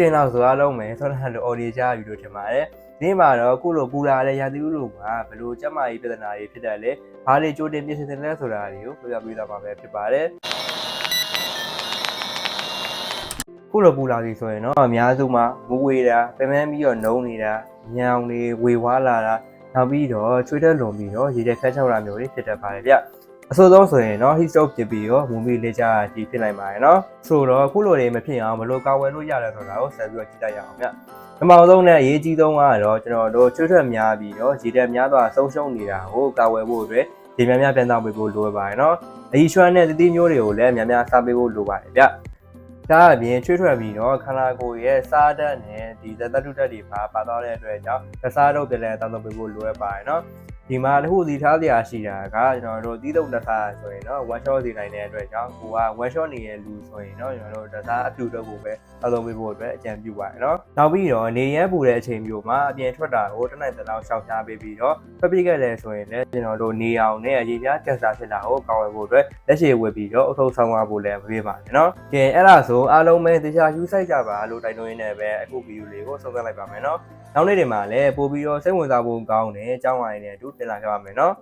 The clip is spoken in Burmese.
ချိန်လောက်ဆိုအားလုံးပဲဆောင်းဟန်လိုအော်ဒီကြပြီလို့ထင်ပါတယ်ဒီမှာတော့ခုလိုပူလာတဲ့ရာသီဥတုမှာဘယ်လိုကျန်းမာရေးပြဿနာတွေဖြစ်တယ်လဲဘာတွေကြိုတင်ပြင်ဆင်နေလဲဆိုတာတွေကိုပြောပြပေးသွားမှာပဲဖြစ်ပါတယ်ခုလိုပူလာပြီဆိုရင်တော့အများစုမှာမူဝေတာပင်ပန်းပြီးတော့နှုံနေတာညောင်တွေဝေဝါးလာတာနောက်ပြီးတော့ချွေးတက်လွန်ပြီးတော့ရေတက်ခက်ချောက်လာမျိုးတွေဖြစ်တတ်ပါတယ်ဗျ အဆိုဆုံးဆိုရင်တော့ heat stroke ဖြစ်ပြီးတော့မူမီလေးချာကြီးဖြစ်နိုင်ပါတယ်နော်ဆိုတော့ခုလိုတွေမဖြစ်အောင်ဘယ်လိုကာဝယ်လို့ရလဲဆိုတာကိုဆက်ပြီးတော့ကြည့်လိုက်ရအောင်ဗျပထမဆုံးနဲ့အရေးကြီးဆုံးကတော့ကျွန်တော်တို့ချွတ်ထွက်များပြီးတော့ရေတက်များစွာဆုံးရှုံးနေတာကိုကာဝယ်ဖို့အတွက်ရေများများပြန်တောင်းပေးဖို့လိုပါတယ်နော်အီရွှမ်းနဲ့တတိမျိုးတွေကိုလည်းများများစားပေးဖို့လိုပါတယ်ဗျဒါအပြင်ချွေးထွက်ပြီးတော့ခန္ဓာကိုယ်ရဲ့စားတတ်နဲ့ဒီသတ္တုတက်တွေပါပါသွားတဲ့အတွက်ကြောင့်သစားတော့ပြန်လဲတောင်းတပေးဖို့လိုရပါတယ်နော် ဒီမှာတစ်ခုစီထားစရာရှိတာကကျွန်တော်တို့တီးတုံတစားဆိုရင်တော့ one shot စီနိုင်တဲ့အတွက်ကြောင့်ကိုက one shot နေတဲ့လူဆိုရင်တော့ကျွန်တော်တို့တစားအပြူတော့ဖို့ပဲတောင်းတပေးဖို့အတွက်အကြံပြုပါတယ်နော်နောက်ပြီးတော့နေရပူတဲ့အချိန်မျိုးမှာအပြင်ထွက်တာကိုတစ်နိုင်တစ်လောက်ရှောင်ရှားပေးပြီးတော့ထွက်ပြေးခဲ့တယ်ဆိုရင်လည်းကျွန်တော်တို့နေအောင်နဲ့ရေပြားကက်ဆာဖြစ်တာကိုကောင်းဝယ်ဖို့အတွက်လက်ရှိဝယ်ပြီးတော့အထုပ်ဆောင်ရဖို့လည်းမပြေပါနဲ့နော်ကဲအဲ့ဒါဆိုအားလုံးပဲတရားယူဆိုင်ကြပါလို့တိုက်တွန်းရင်းနဲ့ပဲအခုဗီဒီယိုလေးကိုဆုံးသက်လိုက်ပါမယ်နော်နောက်နေ့တွေမှာလည်းပို့ပြီးတော့စိတ်ဝင်စားဖို့ကောင်းတဲ့အကြောင်းအရာတွေနဲ့အတူတင်လာခဲ့ပါမယ်နော်